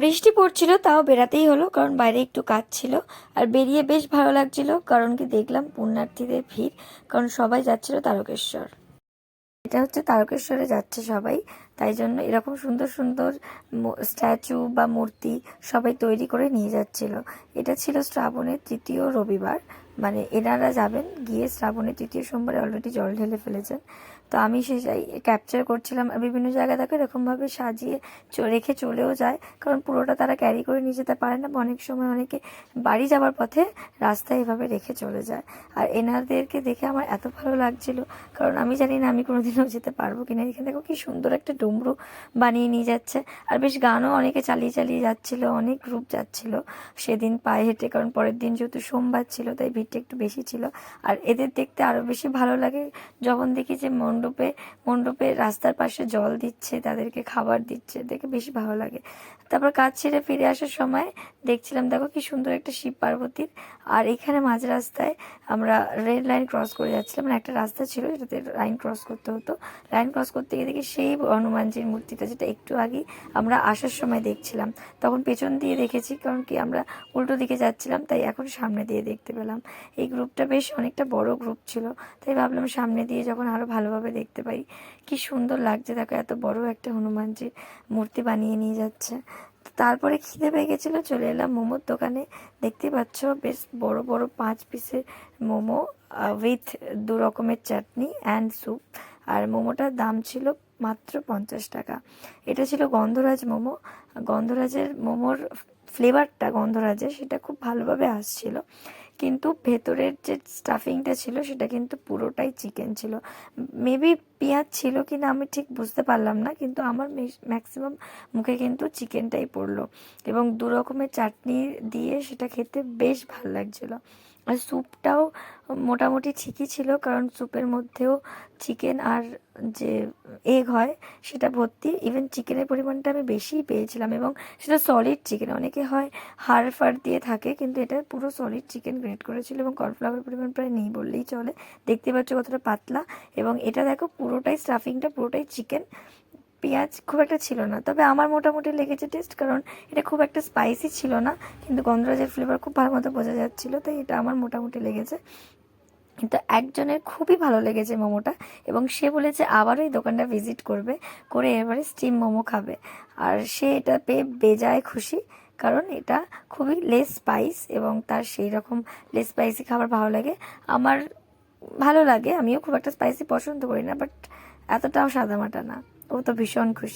বৃষ্টি পড়ছিল, তাও বেরাতেই হলো, কারণ বাইরে একটু কাজ ছিল। আর বেরিয়ে বেশ ভালো লাগছিল, কারণ কি দেখলাম পুণ্যার্থীদের ভিড়, কারণ সবাই যাচ্ছিল তারকেশ্বর। এটা হচ্ছে তারকেশ্বরে যাচ্ছে সবাই, তাই জন্য এরকম সুন্দর সুন্দর স্ট্যাচু বা মূর্তি সবাই তৈরি করে নিয়ে যাচ্ছিল। এটা ছিল শ্রাবণের তৃতীয় রবিবার মানে এনারা যাবেন, গিয়ে শ্রাবণের তৃতীয় সোমবারে অলরেডি জল ঢেলে ফেলেছেন। তো আমি সেটাই ক্যাপচার করছিলাম, আর বিভিন্ন জায়গায় দেখো এরকমভাবে সাজিয়ে রেখে চলেও যায়, কারণ পুরোটা তারা ক্যারি করে নিয়ে যেতে পারে না অনেক সময় অনেকে বাড়ি যাওয়ার পথে রাস্তায় এভাবে রেখে চলে যায়। আর এনাদেরকে দেখে আমার এত ভালো লাগছিল, কারণ আমি জানি না আমি কোনোদিনও যেতে পারব কিনা। এখানে দেখো কি সুন্দর একটা ডুমরু বানিয়ে নিয়ে যাচ্ছে, আর বেশ গানও অনেকে চালিয়ে চালিয়ে যাচ্ছিল, অনেক গ্রুপ যাচ্ছিল সেদিন পায়ে হেঁটে, কারণ পরের দিন যেহেতু সোমবার ছিল, তাই ভিড়টা একটু বেশি ছিল। আর এদের দেখতে আরও বেশি ভালো লাগে যখন দেখি যে মণ্ডপে মণ্ডপে রাস্তার পাশে জল দিচ্ছে, তাদেরকে খাবার দিচ্ছে, দেখে বেশি ভালো লাগে। তারপর কাজ ছেড়ে ফিরে আসার সময় দেখছিলাম, দেখো কি সুন্দর একটা শিব পার্বতীর। আর এখানে মাঝ রাস্তায় আমরা রেড লাইন ক্রস করে যাচ্ছিলাম। মানে একটা রাস্তা ছিল যেটাতে লাইন ক্রস করতে হতো। লাইন ক্রস করতে গিয়ে দেখি সেই হনুমানজির মূর্তিটা, যেটা একটু আগে আমরা আসার সময় দেখছিলাম। তখন পেছন দিয়ে দেখেছি, কারণ কি আমরা উল্টো দিকে যাচ্ছিলাম, তাই এখন সামনে দিয়ে দেখতে পেলাম। এই গ্রুপটা বেশ অনেকটা বড় গ্রুপ ছিল। তাই ভাবলাম সামনে দিয়ে যখন আরও ভালোভাবে দেখতে পাই, কি সুন্দর লাগছে। দেখো, এত বড় একটা হনুমানজির মূর্তি বানিয়ে নিয়ে যাচ্ছে। তারপরে খিদে পেয়ে গেছিল, চলে এলাম মোমোর দোকানে। দেখতে পাচ্ছ, বেশ বড় বড় পাঁচ পিসের মোমো উইথ দু রকমের চাটনি অ্যান্ড স্যুপ আর মোমোটার দাম ছিল মাত্র পঞ্চাশ টাকা। এটা ছিল গন্ধরাজ মোমো। গন্ধরাজের মোমোর ফ্লেভারটা গন্ধরাজের, সেটা খুব ভালোভাবে আসছিল। কিন্তু ভেতরের যে স্টাফিংটা ছিল, সেটা কিন্তু পুরোটাই চিকেন ছিল। মেবি পেঁয়াজ ছিল কি না আমি ঠিক বুঝতে পারলাম না, কিন্তু আমার ম্যাক্সিমাম মুখে কিন্তু চিকেনটাই পড়ল। এবং দু রকমের চাটনি দিয়ে সেটা খেতে বেশ ভালো লাগছিল। আর স্যুপটাও মোটামুটি ঠিকই ছিল, কারণ স্যুপের মধ্যেও চিকেন আর যে এগ হয় সেটা ভর্তি। ইভেন চিকেনের পরিমাণটা আমি বেশিই পেয়েছিলাম এবং সেটা সলিড চিকেন অনেকে হয় হাড় ফাড় দিয়ে থাকে, কিন্তু এটা পুরো সলিড চিকেন গ্রেট করেছিল এবং কর্নফ্লাওয়ারের পরিমাণ প্রায় নেই বললেই চলে। দেখতে পাচ্ছ কতটা পাতলা এবং এটা দেখো পুরোটাই স্টাফিংটা পুরোটাই চিকেন পেঁয়াজ খুব একটা ছিল না, তবে আমার মোটামুটি লেগেছে টেস্ট কারণ এটা খুব একটা স্পাইসি ছিল না, কিন্তু গন্ধরাজের ফ্লেভার খুব ভালো মতো বোঝা যাচ্ছিল, তাই এটা আমার মোটামুটি লেগেছে। কিন্তু একজনের খুবই ভালো লেগেছে মোমোটা এবং সে বলেছে আবারও এই দোকানটা ভিজিট করবে, করে এবারে স্টিম মোমো খাবে। আর সে এটা পেয়ে বেজায় খুশি, কারণ এটা খুবই লেস স্পাইস এবং তার সেই রকম লেস স্পাইসি খাবার ভালো লাগে। আমার ভালো লাগে, আমিও খুব একটা স্পাইসি পছন্দ করি না বাট এতটাও সাদামাটা না। ও তো ভীষণ খুশি।